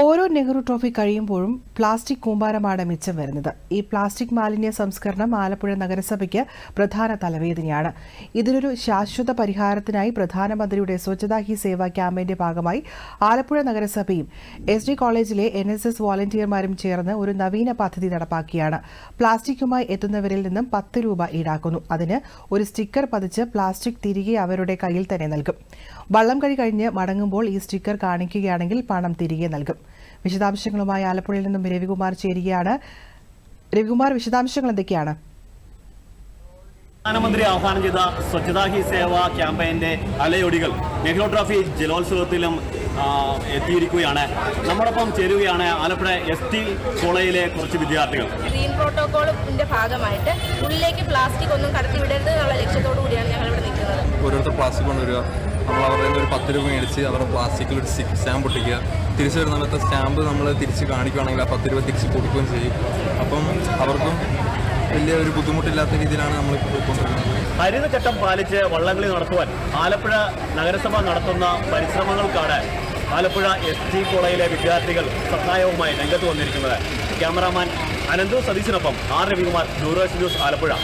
ഓരോ നെഹ്റു ട്രോഫി കഴിയുമ്പോഴും പ്ലാസ്റ്റിക് കൂമ്പാരമാണ് മിച്ചം വരുന്നത്. ഈ പ്ലാസ്റ്റിക് മാലിന്യ സംസ്കരണം ആലപ്പുഴ നഗരസഭയ്ക്ക് പ്രധാന തലവേദനയാണ്. ഇതിനൊരു ശാശ്വത പരിഹാരത്തിനായി പ്രധാനമന്ത്രിയുടെ സ്വച്ഛതാ ഹി സേവ ക്യാമ്പയിന്റെ ഭാഗമായി ആലപ്പുഴ നഗരസഭയും എസ് ഡി കോളേജിലെ എൻ എസ് എസ് വോളണ്ടിയർമാരും ചേർന്ന് ഒരു നവീന പദ്ധതി നടപ്പാക്കിയാണ്. പ്ലാസ്റ്റിക്കുമായി എത്തുന്നവരിൽ നിന്നും പത്ത് രൂപ ഈടാക്കുന്നു. അതിന് ഒരു സ്റ്റിക്കർ പതിച്ച് പ്ലാസ്റ്റിക് തിരികെ അവരുടെ കയ്യിൽ തന്നെ നൽകും. വള്ളം കഴി കഴിഞ്ഞ് മടങ്ങുമ്പോൾ ഈ സ്റ്റിക്കർ കാണിക്കുകയാണെങ്കിൽ പണം തിരികെ നൽകും. വിശദാംശങ്ങളുമായി ആലപ്പുഴയിൽ നിന്നും രവികുമാർ ചേരുകയാണ്. രവികുമാർ വിശദാംശങ്ങൾ എന്തൊക്കെയാണ്? പ്രധാനമന്ത്രി ആഹ്വാനം ചെയ്ത സ്വച്ഛതാ ഹി സേവ ക്യാമ്പയിന്റെ അലയൊടികൾ നെഹ്റു ട്രോഫി ജലോത്സവത്തിലും എത്തിയിരിക്കുകയാണ്. നമ്മോടൊപ്പം ചേരുകയാണ് ആലപ്പുഴ എസ് ടി കോളേജിലെ കുറച്ച് വിദ്യാർത്ഥികൾ. ഗ്രീൻ പ്രോട്ടോകോളിന്റെ ഭാഗമായിട്ട് ഉള്ളിലേക്ക് പ്ലാസ്റ്റിക് ഒന്നും കടത്തിവിടരുത് എന്നുള്ള ലക്ഷ്യത്തോടു കൂടിയാണ് ഞങ്ങൾ ഇവിടെ നിൽക്കുന്നത്. ഓരോരുത്തർ പ്ലാസ്റ്റിക് കൊണ്ടുവരിക. നമ്മൾ അവരുടെ ഒരു പത്ത് രൂപ മേടിച്ച് അവരുടെ പ്ലാസ്റ്റിക്കിൽ ഒരു സ്റ്റാമ്പ് ഒട്ടിക്കുക. തിരിച്ചു വരുന്ന സമയത്ത് സ്റ്റാമ്പ് നമ്മൾ തിരിച്ച് കാണിക്കുകയാണെങ്കിൽ ആ പത്ത് രൂപ തിരിച്ച് കൊടുക്കുകയും ചെയ്യും. അപ്പം അവർക്കും വലിയ ഒരു ബുദ്ധിമുട്ടില്ലാത്ത രീതിയിലാണ് നമ്മൾ പോയിക്കൊണ്ടിരിക്കുന്നത്. ഹരിതചട്ടം പാലിച്ച് വള്ളംകളി നടത്തുവാൻ ആലപ്പുഴ നഗരസഭ നടത്തുന്ന പരിശ്രമങ്ങൾക്കാണ് ആലപ്പുഴ എസ് ടി കോളേജിലെ വിദ്യാർത്ഥികൾ സഹായവുമായി രംഗത്ത് വന്നിരിക്കുന്നത്. ക്യാമറാമാൻ അനന്തു സതീശിനൊപ്പം ആർ രവികുമാർ ദൂരദർശൻ ന്യൂസ് ആലപ്പുഴ.